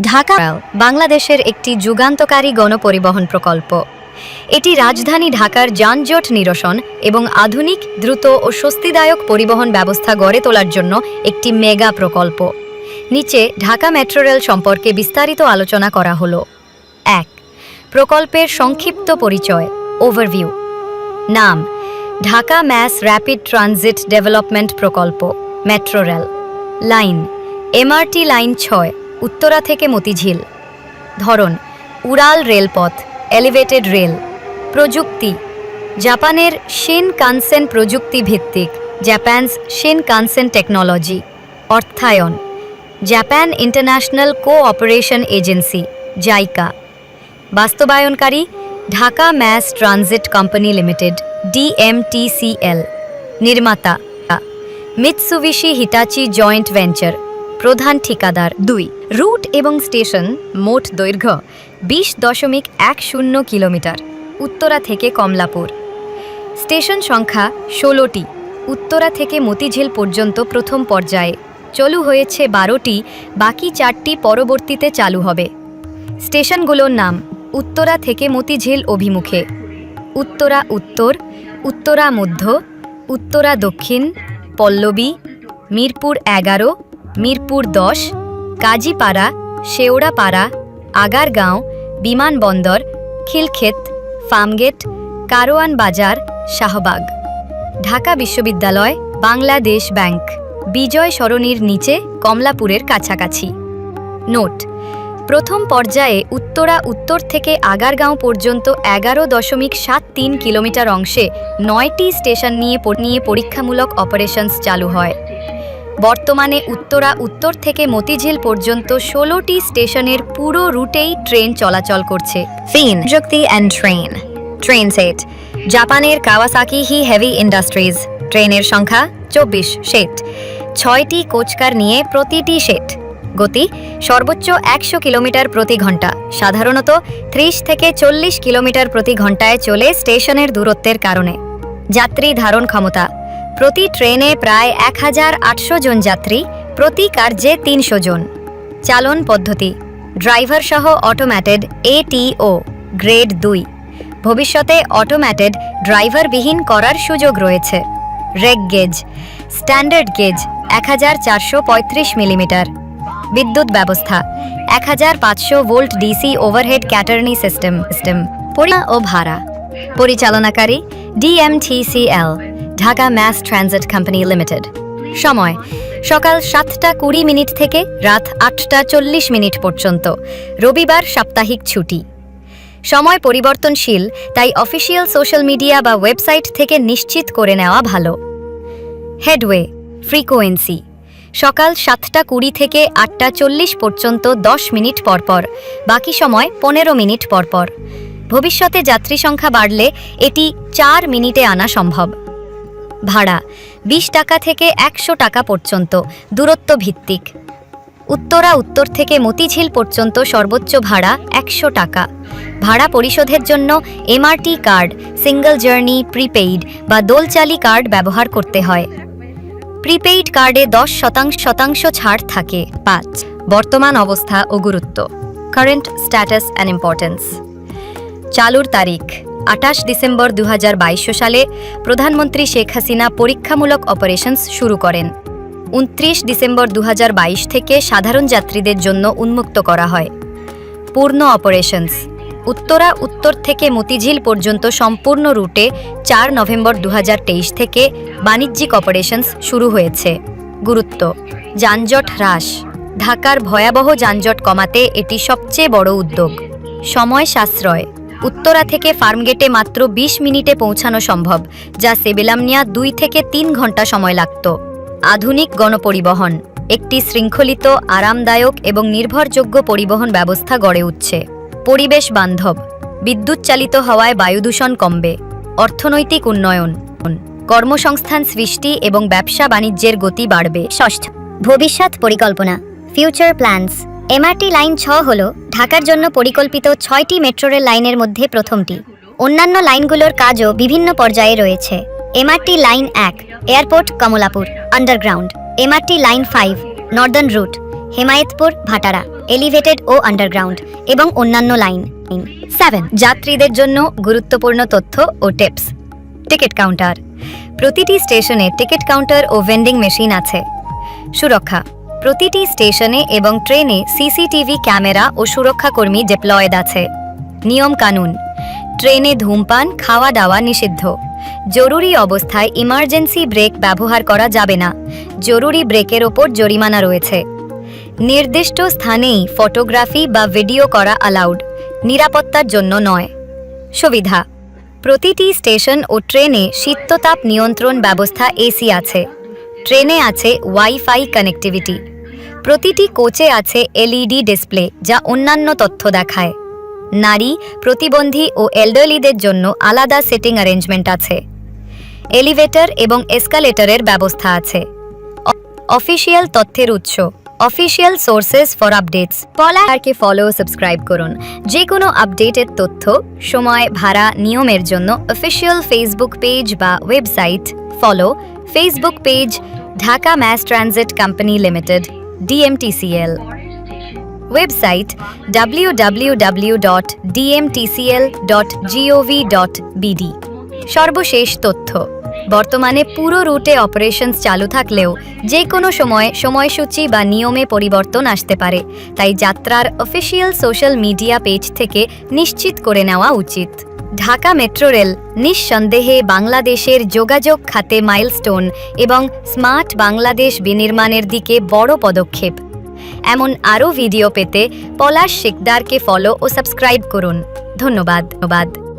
ঢাকা, বাংলাদেশের একটি যুগান্তকারী গণপরিবহন প্রকল্প। এটি রাজধানী ঢাকার যানজট নিরসন এবং আধুনিক, দ্রুত ও স্বস্তিদায়ক পরিবহন ব্যবস্থা গড়ে তোলার জন্য একটি মেগা প্রকল্প। নিচে ঢাকা মেট্রো রেল সম্পর্কে বিস্তারিত আলোচনা করা হলো। এক, প্রকল্পের সংক্ষিপ্ত পরিচয় ওভারভিউ নাম, Dhaka Mass Rapid Transit Development প্রকল্প, metro rail. Line, MRT line ছয়। উত্তরা থেকে মতিঝিল। ধরন, উড়াল রেলপথ এলিভেটেড রেল প্রযুক্তি, জাপানের শিন কানসেন প্রযুক্তি ভিত্তিক জাপানস শিন কানসেন টেকনোলজি অর্থায়ন Japan International Cooperation Agency JICA. বাস্তবায়নকারী, Dhaka mass transit company limited, DMTCL. নির্মাতা, মিৎসুবিশি হিটাচি জয়েন্ট ভেঞ্চার। প্রধান ঠিকাদার দুই। রুট এবং স্টেশন মোট দৈর্ঘ্য বিশ দশমিক এক শূন্য কিলোমিটার, উত্তরা থেকে কমলাপুর। স্টেশন সংখ্যা ষোলোটি, উত্তরা থেকে মতিঝিল পর্যন্ত প্রথম পর্যায়ে। চালু হয়েছে বারোটি, বাকি চারটি পরবর্তীতে চালু হবে। স্টেশনগুলোর নাম উত্তরা থেকে মতিঝিল অভিমুখে। উত্তরা উত্তর, উত্তরা মধ্য, উত্তরা দক্ষিণ, পল্লবী, মিরপুর এগারো মিরপুর দশ, কাজীপাড়া, শেওড়াপাড়া, আগারগাঁও, বিমানবন্দর, খিলক্ষেত, ফার্মগেট, কারওয়ান বাজার, শাহবাগ। ঢাকা বিশ্ববিদ্যালয়, বাংলাদেশ ব্যাংক। বিজয় সরণির নিচে কমলাপুরের কাছাকাছি। নোট, প্রথম পর্যায়ে উত্তরা উত্তর থেকে আগারগাঁও পর্যন্ত এগারো দশমিক সাত তিন কিলোমিটার অংশে নয়টি স্টেশন নিয়ে নিয়ে পরীক্ষামূলক অপারেশনস চালু হয়। বর্তমানে উত্তরা উত্তর থেকে মতিঝিল পর্যন্ত ষোলোটি স্টেশনের পুরো রুটেই ট্রেন চলাচল করছে। ফিন প্রযুক্তি অ্যান্ড ট্রেন ট্রেন সেট জাপানের কাওয়াসাকি হি হেভি ইন্ডাস্ট্রিজ ট্রেনের সংখ্যা চব্বিশ সেট। ছয়টি কোচকার নিয়ে প্রতিটি সেট। গতি সর্বোচ্চ একশো কিলোমিটার প্রতি ঘণ্টা। সাধারণত ত্রিশ থেকে চল্লিশ কিলোমিটার প্রতি ঘন্টায় চলে স্টেশনের দূরত্বের কারণে। যাত্রী ধারণ ক্ষমতা। প্রতি ট্রেনে প্রায় এক হাজার আটশো জন যাত্রী, প্রতি কার্যে তিনশো জন। চালন পদ্ধতি ড্রাইভার সহ অটোম্যাটেড এটিও গ্রেড দুই। ভবিষ্যতে অটোম্যাটেড ড্রাইভারবিহীন করার সুযোগ রয়েছে। রেগ গেজ স্ট্যান্ডার্ড গেজ এক হাজার চারশো পঁয়ত্রিশ মিলিমিটার বিদ্যুৎ ব্যবস্থা এক হাজার পাঁচশো volt DC overhead catenary system system পরি ও ভাড়া। পরিচালনাকারী DMTCL Dhaka Mass Transit Company Limited সময়, সকাল সাতটা কুড়ি মিনিট থেকে রাত আটটা চল্লিশ মিনিট পর্যন্ত। রবিবার সাপ্তাহিক ছুটি। সময় পরিবর্তনশীল, তাই অফিসিয়াল সোশ্যাল মিডিয়া বা ওয়েবসাইট থেকে নিশ্চিত করে নেওয়া ভালো। হেডওয়ে, ফ্রিকোয়েন্সি, সকাল সাতটা কুড়ি থেকে আটটা চল্লিশ পর্যন্ত দশ মিনিট পরপর বাকি সময় পনেরো মিনিট পরপর ভবিষ্যতে যাত্রী সংখ্যা বাড়লে এটি চার মিনিটে আনা সম্ভব। ভাড়া, বিশ টাকা থেকে একশো টাকা পর্যন্ত, দূরত্ব ভিত্তিক। উত্তরা উত্তর থেকে মতিঝিল পর্যন্ত সর্বোচ্চ ভাড়া একশো টাকা। ভাড়া পরিশোধের জন্য MRT card, single journey, prepaid বা দোলচালি কার্ড ব্যবহার করতে হয়। প্রিপেইড কার্ডে দশ শতাংশ শতাংশ ছাড় থাকে, পাঁচ। বর্তমান অবস্থা ও গুরুত্ব। কারেন্ট স্ট্যাটাস অ্যান্ড ইম্পর্টেন্স চালুর তারিখ। আঠাশ ডিসেম্বর দু হাজার বাইশ সালে প্রধানমন্ত্রী শেখ হাসিনা পরীক্ষামূলক অপারেশনস শুরু করেন। উনত্রিশ ডিসেম্বর দু হাজার বাইশ থেকে সাধারণ যাত্রীদের জন্য উন্মুক্ত করা হয়। পূর্ণ অপারেশনস। উত্তরা উত্তর থেকে মতিঝিল পর্যন্ত সম্পূর্ণ রুটে চার নভেম্বর দু হাজার তেইশ থেকে বাণিজ্যিক অপারেশনস শুরু হয়েছে। গুরুত্ব। যানজট হ্রাস। ঢাকার ভয়াবহ যানজট কমাতে এটি সবচেয়ে বড় উদ্যোগ। সময় সাশ্রয়। উত্তরা থেকে ফার্মগেটে মাত্র ২০ মিনিটে পৌঁছানো সম্ভব, যা সেবেলামনিয়া দুই থেকে তিন ঘণ্টা সময় লাগত। আধুনিক গণপরিবহন, একটি শৃঙ্খলিত, আরামদায়ক এবং নির্ভরযোগ্য পরিবহন ব্যবস্থা গড়ে উঠছে। পরিবেশ বান্ধব, বিদ্যুৎ চালিত হওয়ায় বায়ুদূষণ কমবে, অর্থনৈতিক উন্নয়ন, কর্মসংস্থান সৃষ্টি এবং ব্যবসা বাণিজ্যের গতি বাড়বে। ষষ্ঠ, ভবিষ্যৎ পরিকল্পনা ফিউচার প্ল্যানস এমআরটি লাইন ছ হল ঢাকার জন্য পরিকল্পিত ছয়টি মেট্রো রেল লাইনের মধ্যে প্রথমটি। অন্যান্য লাইনগুলোর কাজও বিভিন্ন পর্যায়ে রয়েছে। এমআরটি লাইন এক, airport Kamalapur, underground. MRT line five, northern route, Hemayetpur, Bhatara, elevated ও আন্ডারগ্রাউন্ড এবং অন্যান্য লাইন। সেভেন, যাত্রীদের জন্য গুরুত্বপূর্ণ তথ্য ও টিপস। টিকিট কাউন্টার, প্রতিটি স্টেশনে টিকিট কাউন্টার ও ভেন্ডিং মেশিন আছে। সুরক্ষা প্রতিটি স্টেশনে এবং ট্রেনে সিসিটিভি ক্যামেরা ও সুরক্ষাকর্মী ডিপ্লয়েড আছে। নিয়ম কানুন। ট্রেনে ধূমপান খাওয়া দাওয়া নিষিদ্ধ। জরুরি অবস্থায় ইমার্জেন্সি ব্রেক ব্যবহার করা যাবে না। জরুরি ব্রেকের ওপর জরিমানা রয়েছে। নির্দিষ্ট স্থানেই ফটোগ্রাফি বা ভিডিও করা অ্যালাউড। নিরাপত্তার জন্য নয়। সুবিধা। প্রতিটি স্টেশন ও ট্রেনে শীততাপ নিয়ন্ত্রণ ব্যবস্থা এসি আছে। ট্রেনে আছে ওয়াইফাই কানেক্টিভিটি। প্রতিটি কোচে আছে এলইডি ডিসপ্লে যা অন্যান্য তথ্য দেখায়। নারী, প্রতিবন্ধী ও এল্ডারলিদের জন্য আলাদা সেটিং অ্যারেঞ্জমেন্ট আছে। এলিভেটর এবং এসকালেটরের ব্যবস্থা আছে। অফিসিয়াল তথ্যের উৎস, অফিসিয়াল সোর্সেস ফর আপডেটস। পলারকে ফলো, সাবস্ক্রাইব করুন। যে কোনো আপডেটের তথ্য, সময়, ভাড়া, নিয়মের জন্য অফিসিয়াল ফেসবুক পেজ বা website follow. Facebook page, Dhaka Mass Transit Company Limited. DMTCL website www.dmtcl.gov.bd সর্বশেষ তথ্য। বর্তমানে পুরো রুটে অপারেশনস চালু থাকলেও যে কোনো সময় সময়সূচি বা নিয়মে পরিবর্তন আসতে পারে, তাই যাত্রার অফিসিয়াল সোশ্যাল মিডিয়া পেজ থেকে নিশ্চিত করে নেওয়া উচিত। ঢাকা মেট্রো রেল নিঃসন্দেহে বাংলাদেশের যোগাযোগ খাতে মাইলস্টোন এবং স্মার্ট বাংলাদেশ বিনির্মাণের দিকে বড় পদক্ষেপ। এমন আরও ভিডিও পেতে পলাশ শিকদারকে ফলো ও সাবস্ক্রাইব করুন। ধন্যবাদ। ধন্যবাদ।